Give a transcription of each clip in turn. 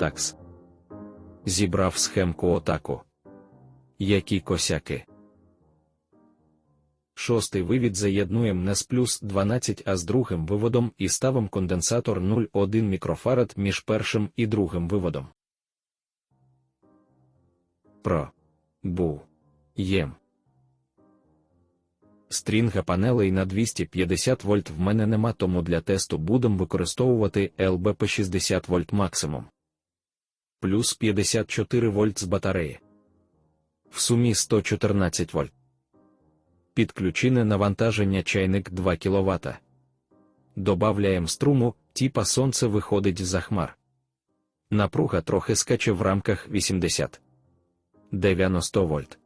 такс. Зібрав схемку отаку. Які косяки. Шостий вивід заєднуєм не плюс 12, а з другим виводом і ставим конденсатор 0,1 мікрофарад між першим і другим виводом. Про. Був. Єм. Стрінга панелей на 250 вольт в мене нема, тому для тесту будемо використовувати LBP 60 вольт максимум. Плюс 54 вольт з батареї. В сумі 114 вольт. Підключене навантаження чайник 2 кВт. Добавляємо струму, типа сонце виходить за хмар. Напруга трохи скаче в рамках 80 90 вольт.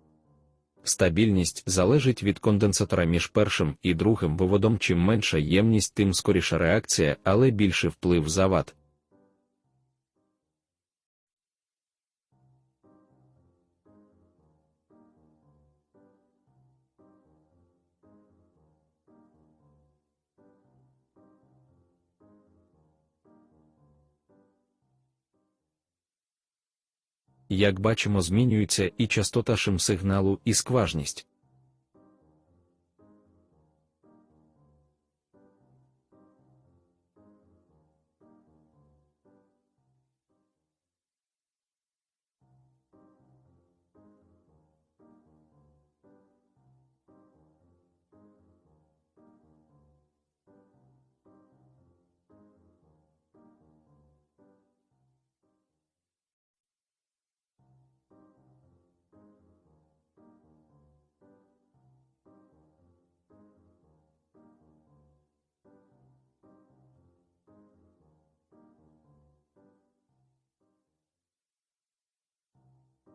Стабільність залежить від конденсатора між першим і другим виводом. Чим менша ємність, тим скоріша реакція, але більший вплив завад. Як бачимо, змінюється і частота шим сигналу, і скважність.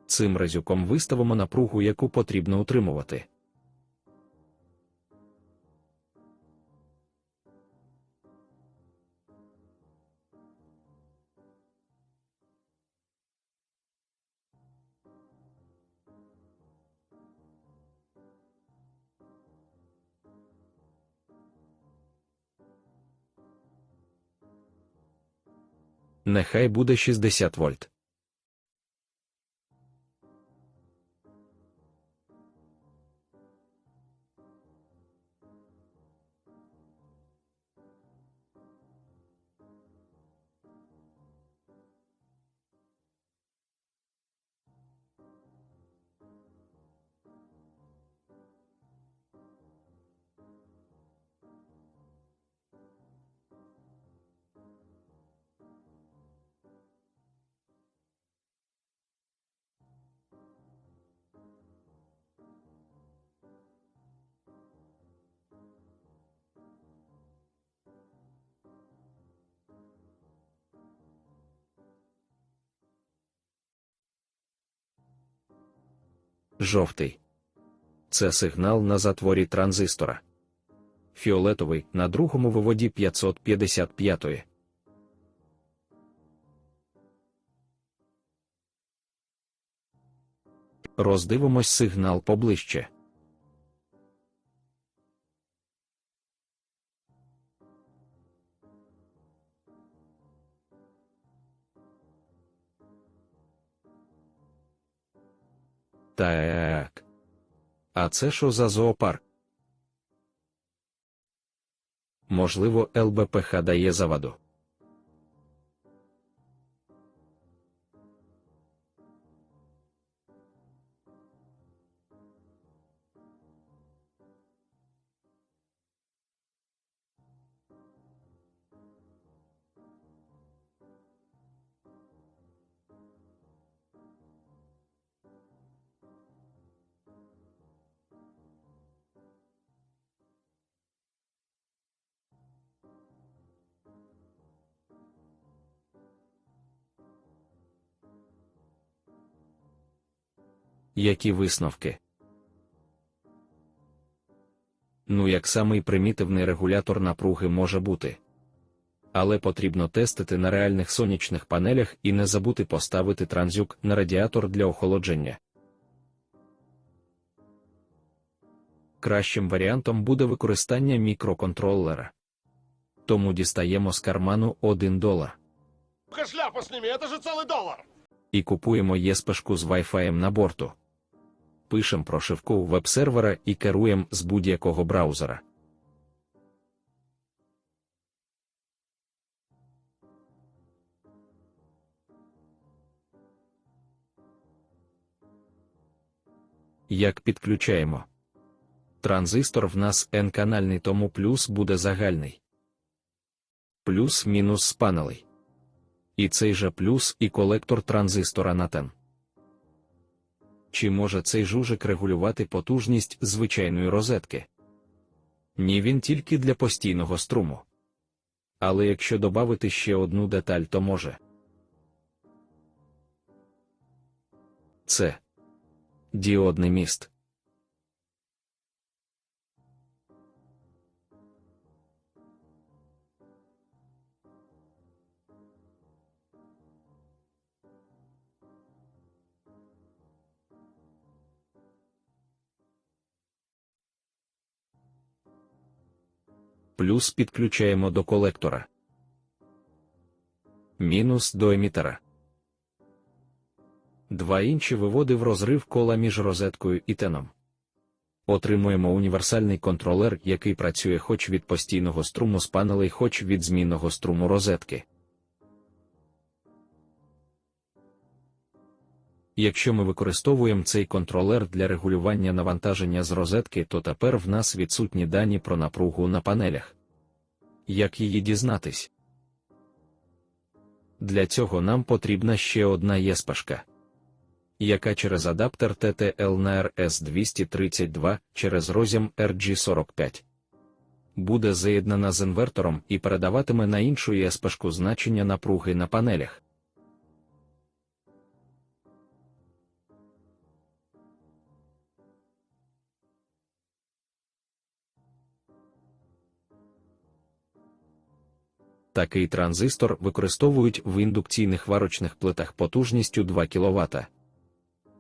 Цим разюком виставимо напругу, яку потрібно утримувати. Нехай буде 60 вольт. Жовтий. Це сигнал на затворі транзистора. Фіолетовий на другому виводі 555. Роздивимось сигнал поближче. Так. А це що за зоопарк? Можливо, ЛБПХ дає заваду. Які висновки? Ну, як самий примітивний регулятор напруги може бути. Але потрібно тестити на реальних сонячних панелях і не забути поставити транзюк на радіатор для охолодження. Кращим варіантом буде використання мікроконтролера. Тому дістаємо з карману 1 долар. шляпу сними, это же целый доллар. і купуємо єспешку з Wi-Fi на борту. Пишем прошивку веб-сервера і керуємо з будь-якого браузера. Як підключаємо? Транзистор в нас N-канальний, тому плюс буде загальний. Плюс-мінус спанелей. І цей же плюс і колектор транзистора на тен. Чи може цей жужик регулювати потужність звичайної розетки? Ні, він тільки для постійного струму. Але якщо додати ще одну деталь, то може. Це діодний міст. Плюс підключаємо до колектора. Мінус до емітера. Два інші виводи в розрив кола між розеткою і теном. Отримуємо універсальний контролер, який працює хоч від постійного струму з панелей, хоч від змінного струму розетки. Якщо ми використовуємо цей контролер для регулювання навантаження з розетки, то тепер в нас відсутні дані про напругу на панелях. Як її дізнатись? Для цього нам потрібна ще одна єспашка, яка через адаптер TTL на RS232 через розім RG45 буде заєднана з інвертором і передаватиме на іншу єспашку значення напруги на панелях. Такий транзистор використовують в індукційних варочних плитах потужністю 2 кВт.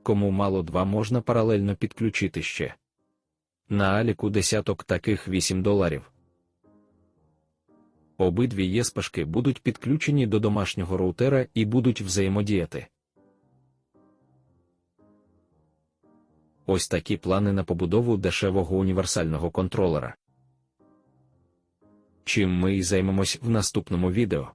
Кому мало 2 можна паралельно підключити ще. На аліку десяток таких 8 доларів. Обидві єспашки будуть підключені до домашнього роутера і будуть взаємодіяти. Ось такі плани на побудову дешевого універсального контролера чим ми й займемось в наступному відео.